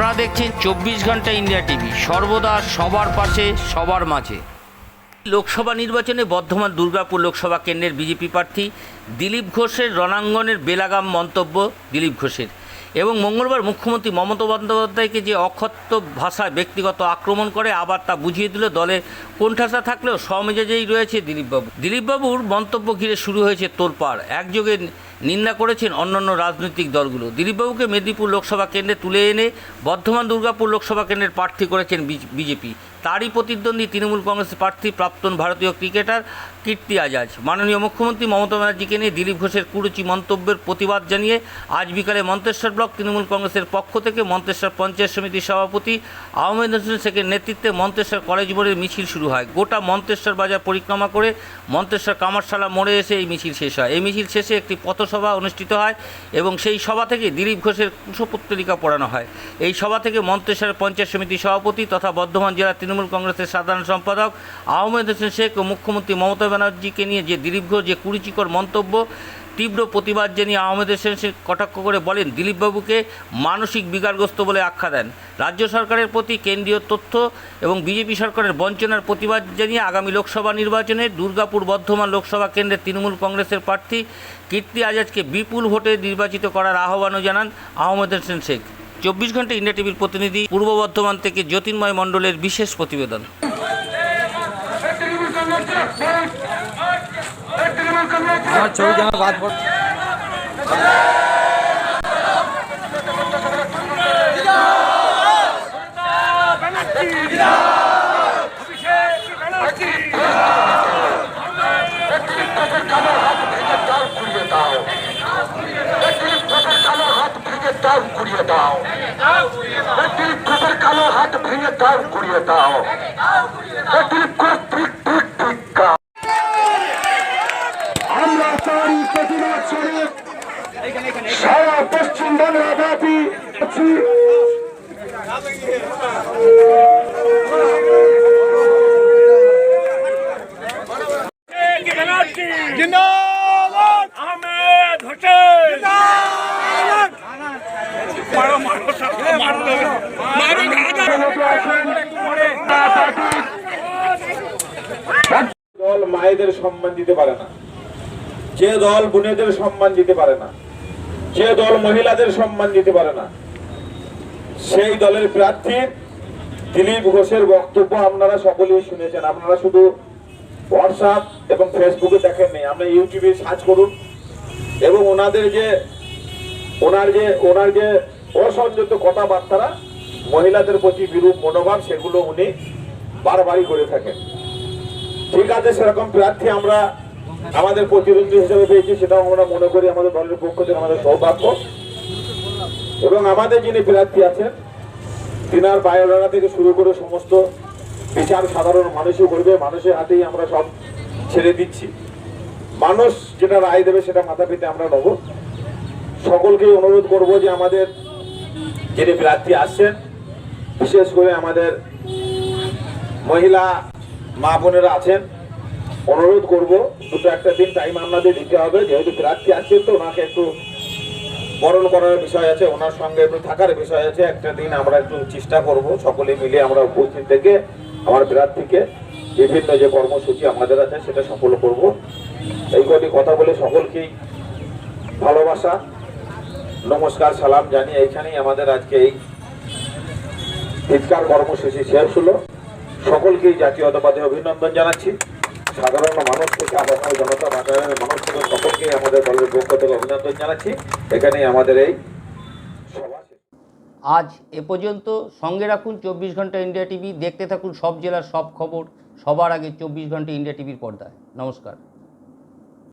আপনারা দেখছেন চব্বিশ ঘণ্টা ইন্ডিয়া টিভি। সর্বদা সবার পাশে, সবার মাঝে। লোকসভা নির্বাচনে বর্ধমান দুর্গাপুর লোকসভা কেন্দ্রের বিজেপি প্রার্থী দিলীপ ঘোষের রণাঙ্গনের বেলাগাম মন্তব্য দিলীপ ঘোষের। এবং মঙ্গলবার মুখ্যমন্ত্রী মমতা বন্দ্যোপাধ্যায়কে যে অক্ষত্য ভাষায় ব্যক্তিগত আক্রমণ করে আবার তা বুঝিয়ে দিল দলে কোণঠাসা থাকলেও স্বমেজাজেই রয়েছে দিলীপবাবু। দিলীপবাবুর মন্তব্য ঘিরে শুরু হয়েছে তোলপাড় একযোগে নিন্দা করেছেন অন্যান্য রাজনৈতিক দলগুলো। দিলীপবাবুকে মেদিনীপুর লোকসভা কেন্দ্রে তুলে এনে বর্ধমান দুর্গাপুর লোকসভা কেন্দ্রের প্রার্থী করেছেন বিজেপি। তারই প্রতিদ্বন্দ্বী তৃণমূল কংগ্রেসের প্রার্থী প্রাক্তন ভারতীয় ক্রিকেটার কীর্তি আজাজ। মাননীয় মুখ্যমন্ত্রী মমতা ব্যানার্জিকে নিয়ে দিলীপ ঘোষের কুরুচি মন্তব্যের প্রতিবাদ জানিয়ে আজ বিকালে মন্তেশ্বর ব্লক তৃণমূল কংগ্রেসের পক্ষ থেকে মন্তেশ্বর পঞ্চায়েত সমিতির সভাপতি আহমেদ হোসেন শেখের নেতৃত্বে মন্তেশ্বর কলেজ মোড়ের মিছিল শুরু হয়। গোটা মন্তেশ্বর বাজার পরিক্রমা করে মন্তেশ্বর কামারশালা মোড়ে এসে এই মিছিল শেষ হয়। এই মিছিল শেষে একটি পথসভা অনুষ্ঠিত হয় এবং সেই সভা থেকে দিলীপ ঘোষের কুশপুত্তলিকা পড়ানো হয়। এই সভা থেকে মন্তেশ্বর পঞ্চায়েত সমিতির সভাপতি তথা বর্ধমান জেলা তৃণমূল কংগ্রেসের সাধারণ সম্পাদক আহমেদ হোসেন শেখ ও মুখ্যমন্ত্রী মমতা ব্যানার্জিকে নিয়ে যে দিলীপ ঘোষ যে কুরুচিকর মন্তব্য তীব্র প্রতিবাদ জানিয়ে আহমেদ হোসেন কটাক্ষ করে বলেন দিলীপবাবুকে মানসিক বিকারগ্রস্ত বলে আখ্যা দেন রাজ্য সরকারের প্রতি কেন্দ্রীয় তথ্য এবং বিজেপি সরকারের বঞ্চনার প্রতিবাদ জানিয়ে আগামী লোকসভা নির্বাচনে দুর্গাপুর বর্ধমান লোকসভা কেন্দ্রের তৃণমূল কংগ্রেসের প্রার্থী কীর্তি আজাদকে বিপুল ভোটে নির্বাচিত করার আহ্বানও জানান আহমেদ হোসেন শেখ চব্বিশ ঘণ্টা ইন্ডিয়া টিভির প্রতিনিধি পূর্ব বর্ধমান থেকে জ্যোতির্ময় মণ্ডলের বিশেষ প্রতিবেদন আমার ছবি যেন বাদ পড় ঘুরিয়ে দাও দিলীপ ঘোষের কালো হাত ভেঙে দাও ঘুরিয়ে দাও পশ্চিম আছি। আহমেদ হোসেন। মারো মারো মারো। মারো দল মায়েদের সম্মান দিতে পারে না। যে দল বোনেদের সম্মান দিতে পারে না। যে দল মহিলাদের সম্মান দিতে পারে না, সেই দলের প্রার্থী দিলীপ ঘোষের বক্তব্য আপনারা সকলেই শুনেছেন। আপনারা শুধু হোয়াটসঅ্যাপ এবং ফেসবুকে দেখেননি আপনি ইউটিউবে সার্চ করুন। এবং ওনাদের যে, ওনার যে ওনার যে অসংযত কথাবার্তারা মহিলাদের প্রতি বিরূপ মনোভাব, সেগুলো উনি বারবারই করে থাকেন। ঠিক আছে, সেরকম প্রার্থী আমরা আমাদের প্রতিদ্বন্দ্বী হিসেবে পেয়েছি, সেটাও আমরা মনে করি আমাদের দলের পক্ষ থেকে আমাদের সৌভাগ্য। এবং আমাদের যিনি প্রার্থী আছেন, তিনার বায়োডাটা থেকে শুরু করে সমস্ত বিচার সাধারণ মানুষই করবে, মানুষের হাতেই আমরা সব ছেড়ে দিচ্ছি। মানুষ যেটা রায় দেবে সেটা মাথা পেতে আমরা নেব। সকলকেই অনুরোধ করব যে আমাদের যিনি প্রার্থী আসছেন বিশেষ করে আমাদের মহিলা মা বোনেরা আছেন অনুরোধ করব, দুটো একটা দিন টাইম আপনাদের দিতে হবে। যেহেতু প্রার্থী আসছেন তো ওনাকে একটু বরণ করার বিষয় আছে, ওনার সঙ্গে একটু থাকার বিষয় আছে। একটা দিন আমরা একটু চেষ্টা করব, সকলে মিলে আমরা উপস্থিত থেকে আমার প্রার্থীকে বিভিন্ন যে কর্মসূচি আমাদের আছে, সেটা সফল করব। এই কটি কথা বলে সকলকেই ভালোবাসা, নমস্কার, সালাম জানি এইখানেই আমাদের আজকে এই চিৎকার কর্মসূচি শেষ হলো। সকলকেই জাতীয়তাবাদে অভিনন্দন জানাচ্ছি। সাধারণ মানুষ থেকে আবহাওয়া জনতা বাজারের মানুষ থেকে সকলকে আমাদের দলের পক্ষ থেকে অভিনন্দন জানাচ্ছি। এখানেই আমাদের এই আজ এ পর্যন্ত সঙ্গে রাখুন চব্বিশ ঘণ্টা ইন্ডিয়া টিভি, দেখতে থাকুন সব জেলার সব খবর, সবার আগে চব্বিশ ঘণ্টা ইন্ডিয়া টিভির পর্দায়। নমস্কার।